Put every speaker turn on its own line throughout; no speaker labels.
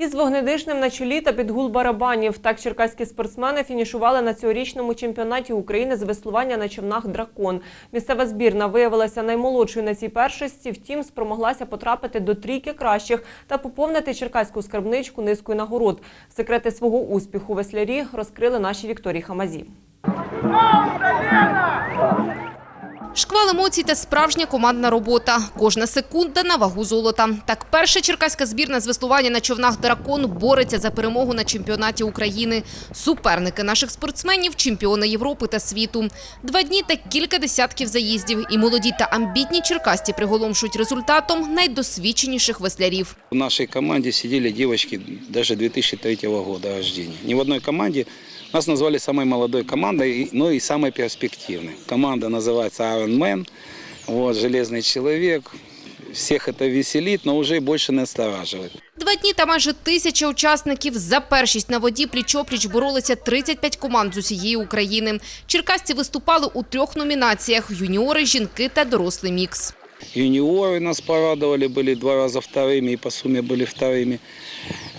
Із вогнедишним на чолі та під гул барабанів. Так черкаські спортсмени фінішували на цьогорічному чемпіонаті України з веслування на човнах «Дракон». Місцева збірна виявилася наймолодшою на цій першості, втім спромоглася потрапити до трійки кращих та поповнити черкаську скарбничку низкою нагород. Секрети свого успіху веслярі розкрили наші Вікторії Хамазі.
Шквал емоцій та справжня командна робота. Кожна секунда на вагу золота. Так перша черкаська збірна з веслування на човнах «Дракон» бореться за перемогу на чемпіонаті України. Суперники наших спортсменів – чемпіони Європи та світу. Два дні та кілька десятків заїздів. І молоді та амбітні черкасці приголомшують результатом найдосвідченіших веслярів.
В нашей команде сидели девочки даже 2003 года рождения. Ни в одной команде нас назвали самой молодой командой, и- но и самой перспективной. Команда называется Iron Man, вот, железный человек. Всех это веселит, но уже больше настораживает.
Два дні та майже тисяча учасників. За першість на воді пліч-опліч боролися 35 команд з усієї України. Черкасці виступали у трьох номінаціях – юніори, жінки та дорослий мікс.
Юниоры нас порадовали, были два раза вторыми и по сумме были вторыми.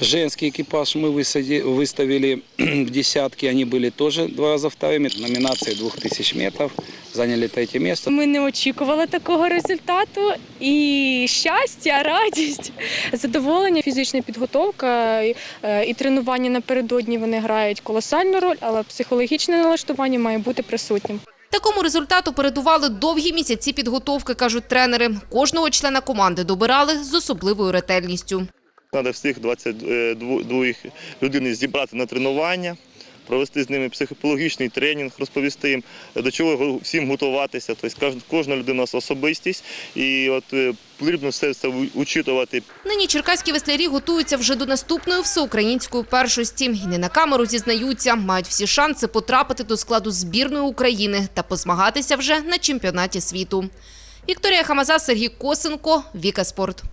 Женский экипаж мы высади- выставили в десятки, они были тоже два раза вторыми. Номинации 2000 метров, заняли третье место.
Ми не очікували такого результату. І щастя, радість, задоволення, фізична підготовка і, е, і тренування напередодні вони грають колосальну роль, але психологічне налаштування має бути присутнім.
Такому результату передували довгі місяці підготовки, кажуть тренери. Кожного члена команди добирали з особливою ретельністю.
Треба всіх 22 людей зібрати на тренування, провести з ними психологічний тренінг, розповісти їм, до чого всім готуватися. Тобто кожна- людина особистість, і от е, потрібно все це учитувати.
Нині черкаські веслярі готуються вже до наступної всеукраїнської першості. І не на камеру зізнаються, мають всі шанси потрапити до складу збірної України та позмагатися вже на чемпіонаті світу. Вікторія Хамаза, Сергій Косенко, Віка Спорт.